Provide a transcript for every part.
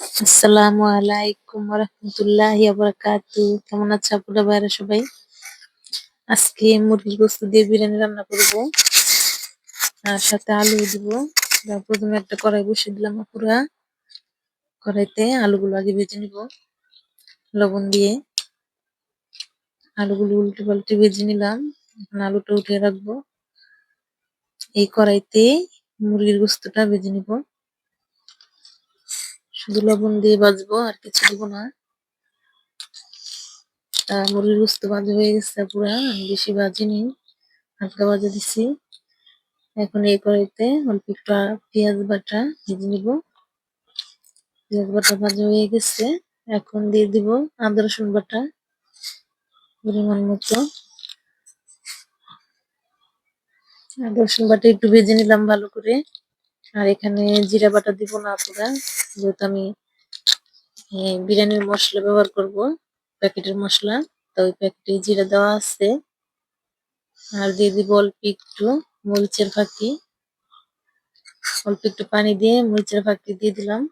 আসসালামু আলাইকুম রহমতুল্লাহি বারাকাতু কেমন আছে আপনারা বাইরে সবাই? আজকে মুরগির গোস্ত দিয়ে বিরিয়ানি রান্না করব আর সাথে আলু দিব। প্রথমে একটা কড়াই বসিয়ে দিলাম পুরা কড়াইতে আলুগুলো আগে ভেজে নিব, লবণ দিয়ে। আলুগুলো উল্টে পাল্টে ভেজে নিলাম। এখন আলুটা উঠে রাখব। এই কড়াইতে মুরগির গোস্তটা ভেজে নিব। শুধু লবণ দিয়ে বাজবো আর কিছু দিব না। মুরগির গোস্ত ভাজা হয়ে গেছে পুরা, আমি বেশি ভাজিনি, হালকা ভাজা দিছি। এখন এই কড়াইতে অল্প একটু পেঁয়াজ বাটা ভেজে নিব। পেঁয়াজ বাটা ভাজা হয়ে গেছে, এখন দিয়ে দিব আদা রসুন বাটা পরিমাণ মতো। আদা রসুন বাটা একটু ভেজে নিলাম ভালো করে। আর এখানে জিরা বাটা দিব না আপনারা যেহেতু আমি বিরিয়ানির মশলা ব্যবহার করব, প্যাকেটের মশলা, তো ওই প্যাকেটে জিরা দেওয়া আছে। আর দিয়ে দিব অল্প একটু মরিচের ফাঁকি। অল্প একটু পানি দিয়ে মরিচের ফাঁকি দিয়ে দিলাম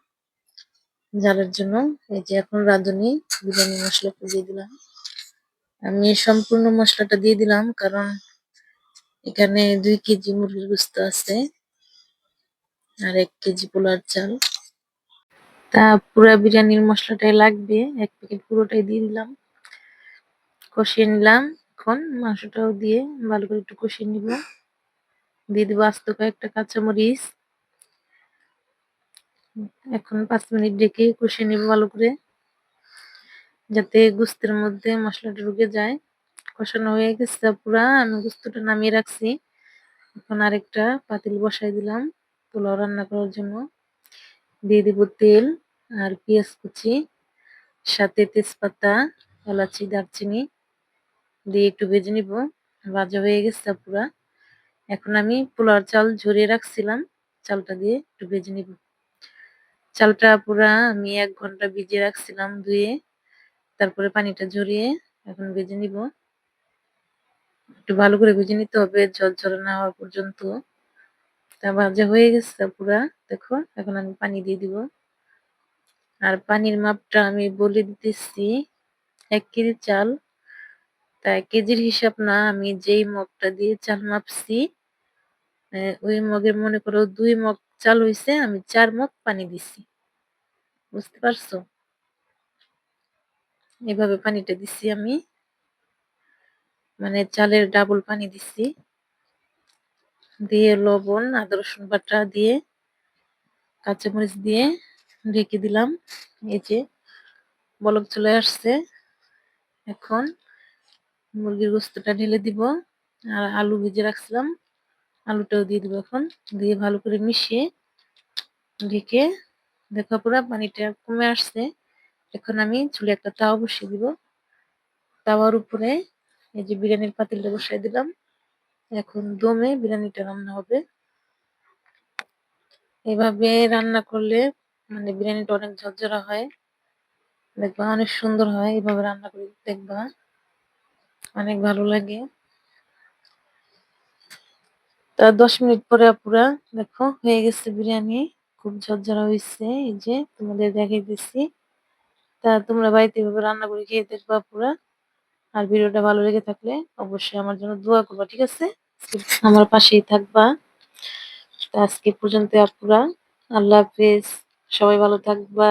ঝালের জন্য। এই যে এখন রাঁধুনি, বিরিয়ানি মশলাটা দিয়ে দিলাম। আমি সম্পূর্ণ মশলাটা দিয়ে দিলাম, কারণ এখানে দুই কেজি মুরগির গোস্ত আছে। আর এক কেজি পোলার চাল। তা পুরা বিরিয়ানির মশলাটাই লাগবে। এক প্যাকেট পুরোটাই দিয়ে দিলাম। কষিয়ে নিলাম এখন। মাংসটাও দিয়ে ভালো করে একটু কষিয়ে নিব দিয়ে দিব আস্ত কয়েকটা কাঁচামরিচ। এখন পাঁচ মিনিট ডেকে কষিয়ে নিব ভালো করে। যাতে গুস্তের মধ্যে মশলাটা ঢুকে যায়। কষানো হয়ে গেছে পুরা। আমি গুস্তটা নামিয়ে রাখছি। এখন আরেকটা পাতিল বসাই দিলাম। পোলাও রান্না করার জন্য দিয়ে দিব তেল আর পেঁয়াজ কুচি, সাথে তেজপাতা, এলাচি, দারচিনি দিয়ে একটু ভেজে নিব। ভাজা হয়ে গেছে পুরা। এখন আমি পোলার চাল ঝরিয়ে রাখছিলাম, চালটা দিয়ে একটু ভেজে নিব। চালটা পুরা আমি এক ঘণ্টা ভিজিয়ে রাখছিলাম ধুয়ে, তারপরে পানিটা ঝরিয়ে এখন ভেজে নিব। একটু ভালো করে ভেজে নিতে হবে, ঝরঝরে না হওয়া পর্যন্ত। তা ভাজা হয়ে গেছে পুরা, দেখো, এখন আমি পানি দিয়ে দিব। আর পানির মাপটা আমি বলে দিতেছি, এক কেজি চাল। তা কেজির হিসাব না, আমি যেই মগটা দিয়ে চাল মাপছি ওই মগের মনে করো দুই মগ চাল হইছে, আমি চার মগ পানি দিছি। বুঝতে পারছ? এভাবে পানিটা দিছি আমি। মানে চালের ডাবল পানি দিছি। দিয়ে লবণ, আদা, রসুন বাটা দিয়ে, কাঁচামরিচ দিয়ে ঢেকে দিলাম। এই যে বলক চলে আসছে। এখন মুরগির গোস্তটা ঢেলে দিব। আর আলু ভেজে রাখছিলাম। আলুটাও দিয়ে দিব এখন। দিয়ে ভালো করে মিশিয়ে ঢেকে দেখো পুরো পানিটা কমে আসছে। এখন আমি চুলে একটা তাওয়া বসিয়ে দিব। তাওয়ার উপরে এই যে বিরিয়ানির পাতিলটা বসাই দিলাম। এখন দমে বিরিয়ানিটা রান্না হবে। এভাবে রান্না করলে মানে বিরিয়ানিটা অনেক ঝরঝরা হয়। দেখবা অনেক সুন্দর হয়, এভাবে রান্না করে দেখবা। অনেক ভালো লাগে। তা দশ মিনিট পরে পুরা দেখো, হয়ে গেছে বিরিয়ানি। খুব ঝরঝরা হয়েছে, এই যে তোমাদের দেখাই দিচ্ছি তা তোমরা বাড়িতে এভাবে রান্না করে খেয়ে দেখবা পুরা আর ভিডিওটা ভালো লেগে থাকলে অবশ্যই আমার জন্য দোয়া করবা, ঠিক আছে? আমার পাশেই থাকবা। আজকে পর্যন্ত আপুরা। আল্লাহ হাফিজ। সবাই ভালো থাকবা।